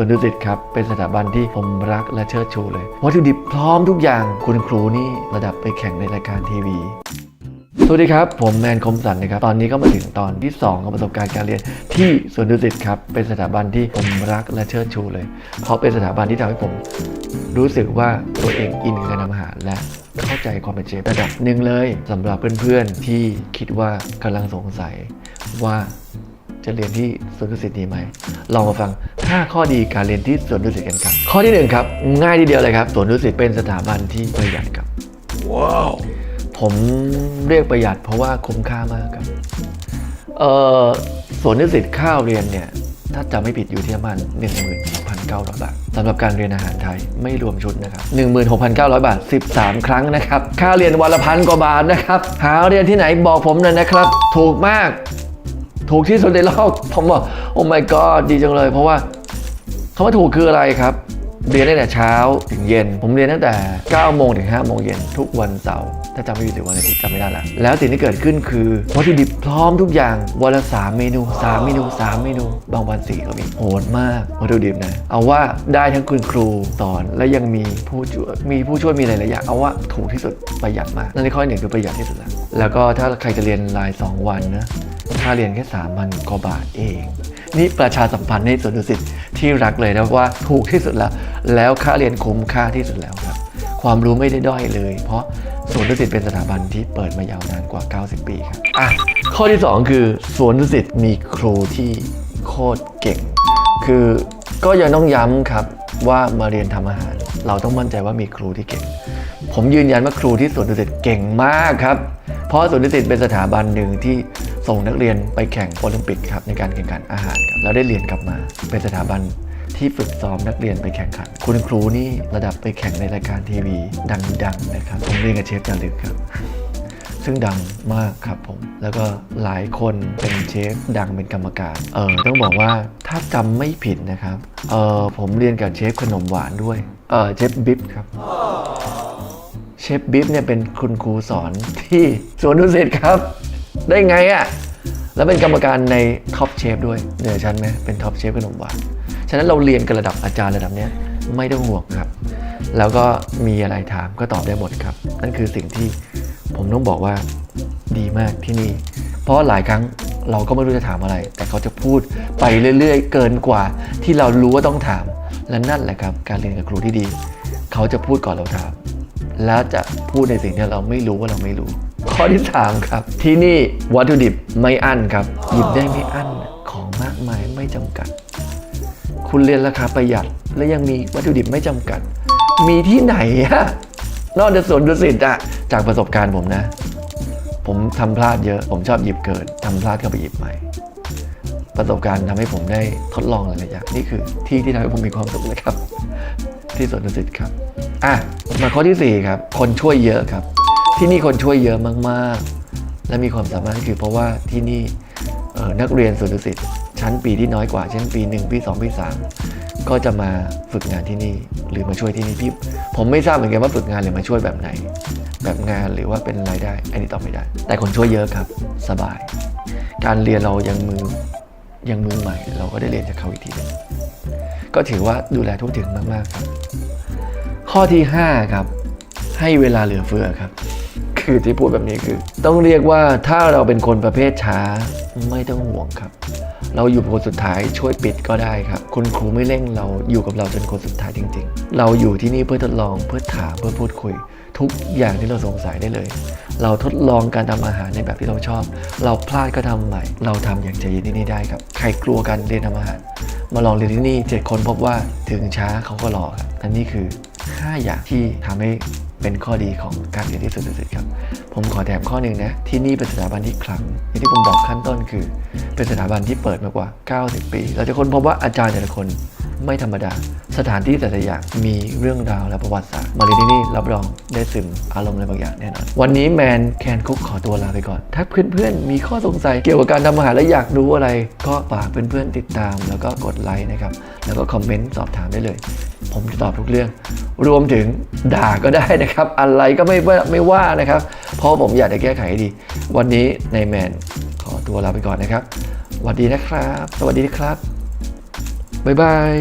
ส่วนดุสิตครับเป็นสถาบันที่ผมรักและเชิดชูเลยวัตถุดิบพร้อมทุกอย่างคุณครูนี่ระดับไปแข่งในรายการทีวีสวัสดีครับ ผมแมนคมสันนะครับ ตอนนี้ก็มาถึงตอนที่ 2 ของประสบการณ์การเรียนที่สวนดุสิตครับ เป็นสถาบันที่ผมรักและเชิดชูเลย เพราะเป็นสถาบันที่ทำให้ผมรู้สึกว่าตัวเองอินกับการทำอาหารและเข้าใจความเป็นเชฟระดับหนึ่งเลยสำหรับเพื่อนๆที่คิดว่ากำลังสงสัยว่า จะเรียนที่สวนดุสิตดีไหมลองมาฟัง 5 ข้อดีการเรียนที่สวนดุสิตกันครับ ข้อที่หนึ่งครับ ง่ายทีเดียวเลยครับสวนดุสิตเป็นสถาบันที่ประหยัดครับผมเรียกประหยัดเพราะว่าคุ้มค่ามากครับเอ่อสวนนิสิตข้าวเรียนเนี่ยถ้าจำไม่ผิดอยู่ที่ประมาณ16,900 บาทสำหรับการเรียนอาหารไทยไม่รวมชุดนะครับ 16,900 บาท 13 ครั้งนะครับ ค่าเรียนวันละพันกว่าบาทนะครับ หาเรียนที่ไหนบอกผมหน่อยนะครับ ถูกมาก ถูกที่สุดในโลกผมบอกโอ้ my god ดีจังเลย เพราะว่าคำว่าถูกคืออะไรครับ เรียนตั้งแต่เช้าถึงเย็น ผมเรียนตั้งแต่ 9 โมงถึง 5 โมงเย็นทุกวันเสาร์ถ้าจำไม่ผิดหรือวันอาทิตย์จำไม่ได้ล้วแล้วสิ่งที่เกิดขึ้นคือวัตถุดิบพร้อมทุกอย่างวันละ 3 เมนู 3 เมนู 3 เมนู บางวัน 4 ก็มีโหดมากวัตถุดิบนะ เอาว่าได้ทั้งคุณครูสอนและยังมีผู้ช่วยมีผู้ช่วยมีหลายๆอย่างเอาว่าถูกที่สุดประหยัดมากนั่นในข้อหนึ่งคือประหยัดที่สุดแล้วแล้วก็ถ้าใครจะเรียนราย 2 วันนะค่าเรียนแค่3มันกว่าบาทเอง นี่ประชาสัมพันธ์ให้สวนดุสิต ที่รักเลยนะว่าถูกที่สุดแล้ว แล้วค่าเรียนคุ้มค่าที่สุดแล้วครับ ความรู้ไม่ได้ด้อยเลย เพราะสวนดุสิตเป็นสถาบันที่เปิดมายาวนานกว่า 90 ปีครับอะข้อที่ 2 คือสวนดุสิตมีครูที่โคตรเก่ง คือก็ยังต้องย้ำครับว่ามาเรียนทำอาหาร เราต้องมั่นใจว่ามีครูที่เก่ง ผมยืนยันว่าครูที่สวนดุสิตเก่งมากครับ เพราะสวนดุสิตเป็นสถาบันหนึ่งที่ ส่งนักเรียนไปแข่งโอลิมปิกครับในการแข่งขันอาหารครับแล้วได้เรียนกลับมา เป็นสถาบันที่ฝึกซ้อมนักเรียนไปแข่งขัน คุณครูนี่ระดับไปแข่งในรายการทีวี ดังๆนะครับผมเรียนกับเชฟจารึกครับ ซึ่งดังมากครับผม แล้วก็หลายคนเป็นเชฟดังเป็นกรรมการ เออต้องบอกว่าถ้าจำไม่ผิดนะครับ เออผมเรียนกับเชฟขนมหวานด้วย เออเชฟบิ๊บครับเชฟบิ๊บเนี่ยเป็นคุณครูสอนที่สวนดุสิตครับ ได้ไงอะ่ะ แล้วเป็นกรรมการในท็อปเชฟด้วยเหนือชั้นไหมเป็นท็อปเชฟขนมหวานฉะนั้นเราเรียนกันระดับอาจารย์ระดับเนี้ยไม่ต้องห่วงครับ แล้วก็มีอะไรถามก็ตอบได้หมดครับ นั่นคือสิ่งที่ผมต้องบอกว่าดีมากที่นี่ เพราะหลายครั้งเราก็ไม่รู้จะถามอะไร แต่เขาจะพูดไปเรื่อยๆ เกินกว่าที่เรารู้ว่าต้องถาม และนั่นแหละครับ การเรียนกับครูที่ดี เขาจะพูดก่อนเราถาม แล้วจะพูดในสิ่งที่เราไม่รู้ว่าเราไม่รู้ ข้อที่ 3 ครับ ที่นี่วัตถุดิบไม่อั้นครับ หยิบได้ไม่อั้นของมากมายไม่จำกัด คุณเรียนราคาประหยัด และยังมีวัตถุดิบไม่จำกัด มีที่ไหนอะนอกจากสวนดุสิตอะจากประสบการณ์ผมนะ ผมทำพลาดเยอะ ผมชอบหยิบเกิดทำพลาดก็ไปหยิบใหม่ประสบการณ์ทำให้ผมได้ทดลองหลายๆอย่างนี่คือที่ที่ทำให้ผมมีความสุขเลยครับ ที่สวนดุสิตครับ อะมาข้อที่ 4 ครับ คนช่วยเยอะครับ ที่นี่คนช่วยเยอะมากๆ และมีความสามารถคือเพราะว่าที่นี่นักเรียนสวนดุสิตชั้นปีที่น้อยกว่า เช่นปี 1 ปี 2 ปี 3 ก็จะมาฝึกงานที่นี่หรือมาช่วยที่นี่พี่ผมไม่ทราบเหมือนกันว่าฝึกงานหรือมาช่วยแบบไหน แบบงานหรือว่าเป็นรายได้ อันนี้ตอบไม่ได้ แต่คนช่วยเยอะครับ สบาย การเรียนเรายังมือยังมือใหม่ เราก็ได้เรียนจากเขาอีกทีหนึงก็ถือว่าดูแลทั่วถึงมากๆครับ ข้อที่ 5 ครับ ให้เวลาเหลือเฟือครับ คือที่พูดแบบนี้คือ ต้องเรียกว่าถ้าเราเป็นคนประเภทช้าไม่ต้องห่วงครับ เราอยู่คนสุดท้ายช่วยปิดก็ได้ครับ คุณครูไม่เร่งเราอยู่กับเราจนคนสุดท้ายจริง ๆ เราอยู่ที่นี่เพื่อทดลองเพื่อถามเพื่อพูดคุย ทุกอย่างที่เราสงสัยได้เลย เราทดลองการทำอาหารในแบบที่เราชอบ เราพลาดก็ทำใหม่ เราทำอย่างใจเย็นที่นี่ได้ครับ ใครกลัวการเรียนทำอาหาร มาลองเรียนที่นี่เจ็ดคนพบว่าถึงช้าเขาก็รอครับอันนี้คือ 5 อย่างที่ทำให้เป็นข้อดีของการเรียนที่สุดสุดครับ ผมขอแถมข้อหนึ่งนะ ที่นี่เป็นสถาบันที่คลังอย่างที่ผมบอกขั้นต้นคือ เป็นสถาบันที่เปิดมากว่า 90 ปี เราจะค้นพบว่าอาจารย์แต่ละคนไม่ธรรมดา สถานที่แต่ละอย่างมีเรื่องราวและประวัติศาสตร์ มาเรียนที่นี่รับรองได้ซึมอารมณ์อะไรบางอย่างแน่นอน วันนี้แมนแคนคุกขอตัวลาไปก่อน ถ้าเพื่อนๆ มีข้อสงสัยเกี่ยวกับการทำอาหารและอยากรู้อะไร ก็ฝากเพื่อนๆติดตาม แล้วก็กดไลค์นะครับ แล้วก็คอมเมนต์สอบถามได้เลย ผมจะตอบทุกเรื่อง รวมถึงด่าก็ได้นะครับ อะไรก็ไม่ไม่ว่านะครับ เพราะผมอยากจะแก้ไขดี วันนี้ในแมนขอตัวลาไปก่อนนะครับสวัสดีนะครับ สวัสดีนะครับ บ๊ายบาย